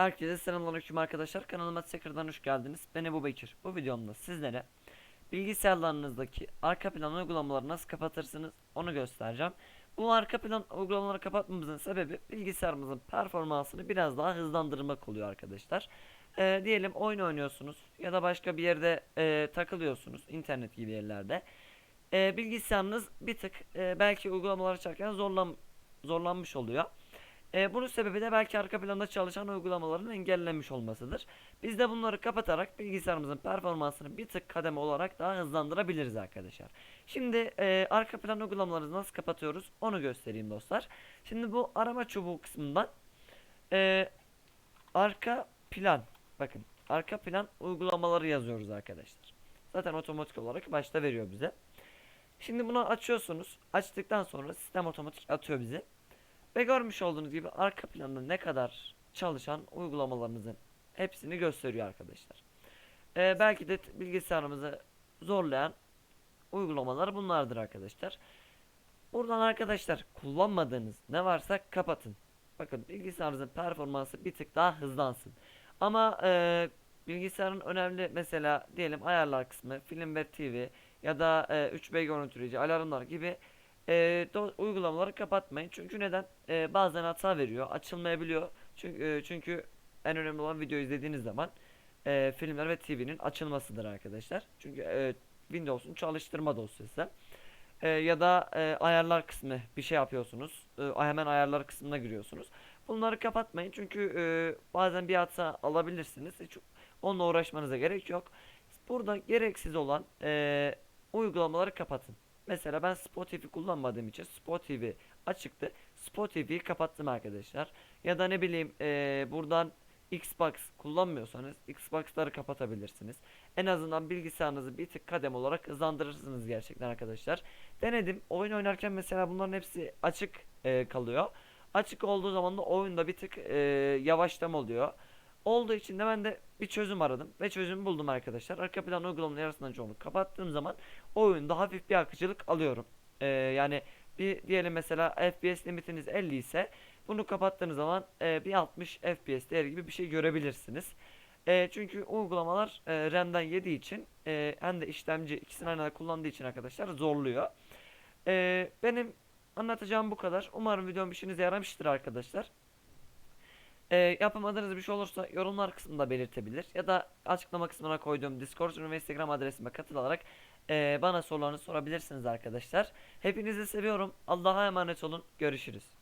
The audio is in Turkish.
Herkese selamünaleyküm arkadaşlar. Kanalıma tekrardan hoş geldiniz. Ben Ebu Bekir. Bu videomda sizlere bilgisayarlarınızdaki arka plan uygulamaları nasıl kapatırsınız onu göstereceğim. Bu arka plan uygulamaları kapatmamızın sebebi bilgisayarımızın performansını biraz daha hızlandırmak oluyor arkadaşlar. Ee, diyelim oyun oynuyorsunuz ya da başka bir yerde e, takılıyorsunuz internet gibi yerlerde. Ee, bilgisayarınız bir tık e, belki uygulamalar açarken zorlan zorlanmış oluyor. E, bunun sebebi de belki arka planda çalışan uygulamaların engellenmiş olmasıdır. Biz de bunları kapatarak bilgisayarımızın performansını bir tık kademe olarak daha hızlandırabiliriz arkadaşlar. Şimdi e, arka plan uygulamaları nasıl kapatıyoruz onu göstereyim dostlar. Şimdi bu arama çubuğu kısmından e, arka plan bakın arka plan uygulamaları yazıyoruz arkadaşlar. Zaten otomatik olarak başta veriyor bize. Şimdi bunu açıyorsunuz. Açtıktan sonra sistem otomatik atıyor bizi. Ve görmüş olduğunuz gibi arka planda ne kadar çalışan uygulamalarınızın hepsini gösteriyor arkadaşlar. Ee, belki de bilgisayarımızı zorlayan uygulamalar bunlardır arkadaşlar. Buradan arkadaşlar kullanmadığınız ne varsa kapatın. Bakın bilgisayarınızın performansı bir tık daha hızlansın. Ama e, bilgisayarın önemli mesela diyelim ayarlar kısmı, film ve TV ya da e, 3B görüntüleyici, alarmlar gibi e, do- uygulamaları kapatmayın. Çünkü neden? E, bazen hata veriyor, açılmayabiliyor. Çünkü e, çünkü en önemli olan video izlediğiniz zaman e, filmler ve TV'nin açılmasıdır arkadaşlar. Çünkü e, Windows'un çalıştırma dosyası. E, ya da e, ayarlar kısmı bir şey yapıyorsunuz. E, hemen ayarlar kısmına giriyorsunuz. Bunları kapatmayın çünkü e, bazen bir hata alabilirsiniz. Hiç onunla uğraşmanıza gerek yok. Burada gereksiz olan e, uygulamaları kapatın. Mesela ben Spotify kullanmadığım için Spotify açıktı. Spotify'yi kapattım arkadaşlar. Ya da ne bileyim eee, buradan Xbox kullanmıyorsanız Xbox'ları kapatabilirsiniz. En azından bilgisayarınızı bir tık kadem olarak hızlandırırsınız gerçekten arkadaşlar. Denedim. Oyun oynarken mesela bunların hepsi açık eee, kalıyor. Açık olduğu zaman da oyunda bir tık eee, yavaşlama oluyor. Olduğu için de ben de bir çözüm aradım ve çözümü buldum arkadaşlar. Arka plan uygulamaların arasından çoğunu kapattığım zaman oyunda hafif bir akıcılık alıyorum. Ee, yani bir diyelim mesela FPS limitiniz 50 ise bunu kapattığınız zaman e, bir 60 FPS değeri gibi bir şey görebilirsiniz. E, çünkü uygulamalar e, RAM'den yediği için e, hem de işlemci ikisini aynı anda kullandığı için arkadaşlar zorluyor. E, benim anlatacağım bu kadar. Umarım videom işinize yaramıştır arkadaşlar. E, yapamadığınız bir şey olursa yorumlar kısmında belirtebilir ya da açıklama kısmına koyduğum Discord ve Instagram adresime katılarak e, bana sorularınızı sorabilirsiniz arkadaşlar. Hepinizi seviyorum. Allah'a emanet olun. Görüşürüz.